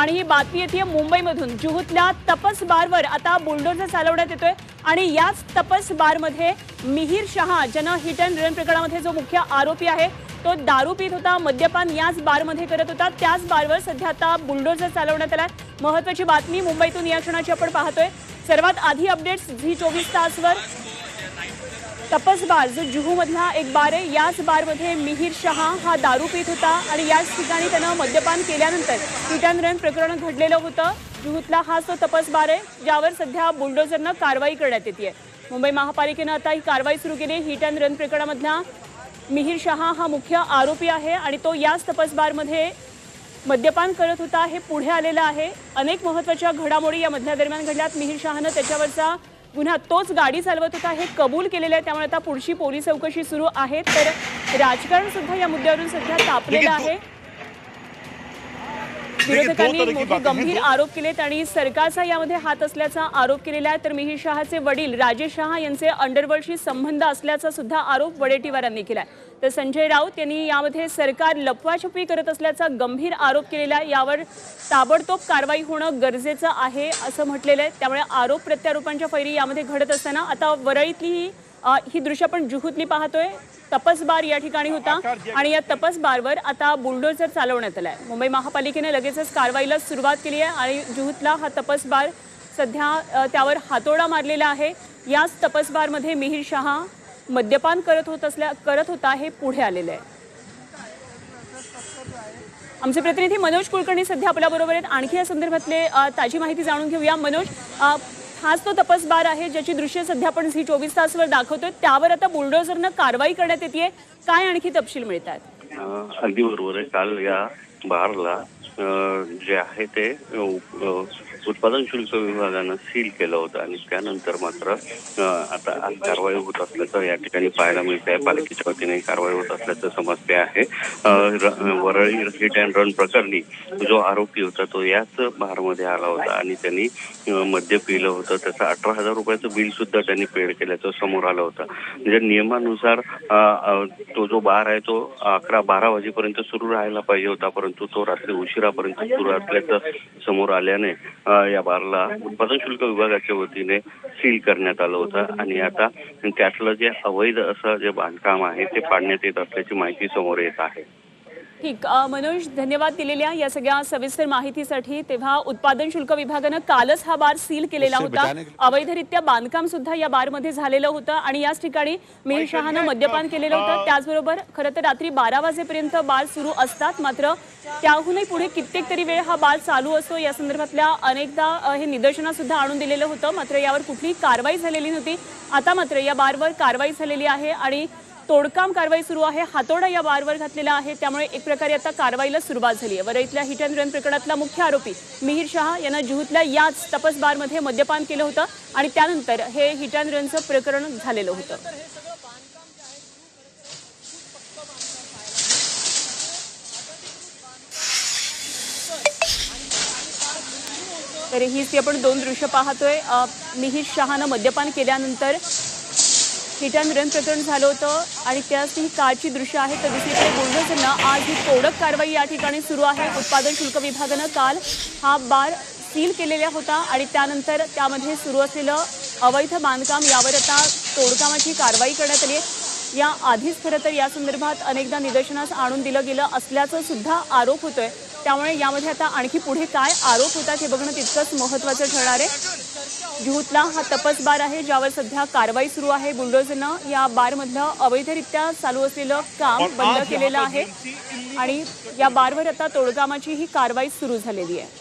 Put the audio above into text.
आणि ही बातमी येते मुंबईमधून. जुहूतल्या तपस बारवर आता बुलडोजर चालवण्यात येतोय. आणि याच तपस बारमध्ये मिहीर शहा ज्यांना हिट अँड रन प्रकरणामध्ये जो मुख्य आरोपी आहे तो दारू पित होता. मद्यपान याच बारमध्ये करत होता. त्याच बारवर सध्या आता बुलडोजर चालवण्यात आला महत्वाची बातमी मुंबईतून या क्षणाची आपण पाहतोय. सर्वात आधी अपडेट्स झी चोवीस तासवर. तपस बार जो जुहूमधला एक बार आहे. याच बारमध्ये मिहीर शहा हा दारू पित होता आणि याच ठिकाणी त्यानं मद्यपान केल्यानंतर हिट रन प्रकरण घडलेलं होतं. जुहूतला हा तो तपस बार आहे ज्यावर सध्या बुलडोझरनं कारवाई करण्यात येते मुंबई महापालिकेनं आता ही कारवाई सुरू केली हिट अँड रन प्रकरणामधला मिहीर शहा हा मुख्य आरोपी आहे आणि तो याच तपस बारमध्ये मद्यपान करत होता. हे पुढे आलेलं आहे. अनेक महत्त्वाच्या घडामोडी या मधल्या दरम्यान घडल्यात. मिहीर शहानं त्याच्यावरचा गुन्हा तोच गाडी चालवत होता हे कबूल केलेलं आहे. त्यामुळे आता पुढची पोलीस चौकशी सुरू आहे. तर राजकारण सुद्धा या मुद्द्यावरून सध्या तापलेलं आहे. विरोधकांनी मोठे गंभीर आरोप केलेत आणि सरकारचा यामध्ये हात असल्याचा आरोप केलेला आहे. तर मिहीर शहाचे वडील राजेश शहा यांचे अंडरवर्ल्डशी संबंध असल्याचा सुद्धा आरोप वडेट्टीवारांनी केलाय. तर संजय राऊत यांनी यामध्ये सरकार लपवाछपवी करत असल्याचा गंभीर आरोप केलेला आहे. यावर ताबडतोब कारवाई होणं गरजेचं आहे असं म्हटलेलं आहे. त्यामुळे आरोप प्रत्यारोपांच्या फैरी यामध्ये घडत असताना आता वरळीतली ही ही दृश्य आपण जुहूतली पाहतोय. तपस बार या ठिकाणी होता. आणि या तपस बारवर आता बुलडोझर चालवण्यात आलाय. मुंबई महापालिकेने लगेचच कारवाईला सुरुवात केली आहे आणि जुहूतला हा तपस बार सध्या त्यावर हातोडा मारलेला आहे. याच तपस बारमध्ये मिहीर शहा मद्यपान करत होत असल्या करत होता हे पुढे आलेलं आहे. आमचे प्रतिनिधी मनोज कुलकर्णी सध्या आपल्याबरोबर आहेत. आणखी या संदर्भातले ताजी माहिती जाणून घेऊया. मनोज हाच तो तपसबार आहे ज्याची दृश्य सध्या आपण झी चोवीस तासवर दाखवतोय. त्यावर आता बुलडोझरनं कारवाई करण्यात येते काय आणखी तपशील मिळतात? अगदी बरोबर आहे. काल या बारला जे आहे ते उत्पादन शुल्क विभागानं सील केलं होतं आणि त्यानंतर मात्र आता आज कारवाई होत असल्याचं या ठिकाणी पाहायला मिळते आहे पालिकेच्या वतीने कारवाई होत असल्याचं समजते आहे. वरळी हिट अँड रन प्रकरणी जो आरोपी होता तो याच बारमध्ये आला होता आणि त्यांनी मद्य पिलं होतं. त्याचं अठरा हजार रुपयाचं बिल सुद्धा त्यांनी पेड केल्याचं समोर आलं होतं. म्हणजे नियमानुसार तो जो बार आहे तो अकरा बारा वाजेपर्यंत सुरू राहायला पाहिजे होता परंतु तो रात्री उशिरापर्यंत सुरू असल्याचं समोर आल्याने या बारला उत्पादन शुल्क विभागाच्या वतीने सील करण्यात आलं होतं. आणि आता त्यातलं जे अवैध असं जे बांधकाम आहे ते पाडण्यात येत असल्याची माहिती समोर येत आहे. ठीक मनोज धन्यवाद दिलेल्या या सगळ्या सविस्तर माहितीसाठी. तेव्हा उत्पादन शुल्क विभागानं कालच हा बार सील केलेला होता. अवैधरित्या बांधकाम सुद्धा या बारमध्ये झालेलं होतं आणि याच ठिकाणी मिहीर शहानं मद्यपान केलेलं होतं. त्याचबरोबर खरं तर रात्री बारा वाजेपर्यंत बार सुरू असतात. मात्र त्याहूनही पुढे कित्येक तरी वेळ हा बार चालू असतो. या संदर्भातल्या अनेकदा हे निदर्शनात सुद्धा आणून दिलेलं होतं. मात्र यावर कुठलीही कारवाई झालेली नव्हती. आता मात्र या बारवर कारवाई झालेली आहे आणि तोडकाम कारवाई सुरू आहे. हातोडा या बारवर घातलेला आहे. त्यामुळे एक प्रकारे आता कारवाईला सुरुवात झाली आहे. वरळीतल्या हिट अँड रन प्रकरणातला मुख्य आरोपी मिहीर शहा यांना जुहूतल्या याच तपस बारमध्ये मद्यपान केलं होतं आणि त्यानंतर हे हिट अँड रनचं प्रकरण झालेलं होतं. तर हीच ती आपण दोन दृश्य पाहतोय. मिहीर शहानं मद्यपान केल्यानंतर हिट अँड रन प्रकरण झालं होतं आणि त्याच ही कारची दृश्य आहेत तर दुसरीकडे बुलडोझरनं आज ही तोडक कारवाई या ठिकाणी सुरू आहे. उत्पादन शुल्क विभागानं काल हा बार सील केलेला होता आणि त्यानंतर त्यामध्ये सुरू असलेलं अवैध बांधकाम यावर आता तोडकामाची कारवाई करण्यात आली आहे. या आधीच खरं तर या संदर्भात अनेकदा निदर्शनास आणून दिलं गेलं असल्याचं सुद्धा आरोप होतोय. त्यामुळे यामध्ये आता आणखी पुढे काय आरोप होतात हे बघणं तितकंच महत्त्वाचं ठरणार आहे. जुहूतला हा तपस बार आहे ज्यावर सध्या कारवाई सुरू आहे. बुलडोझरनं या बारमधलं अवैधरित्या चालू असलेलं काम बंद केलेलं आहे आणि या बारवर आता तोडकामाची ही कारवाई सुरू झालेली आहे.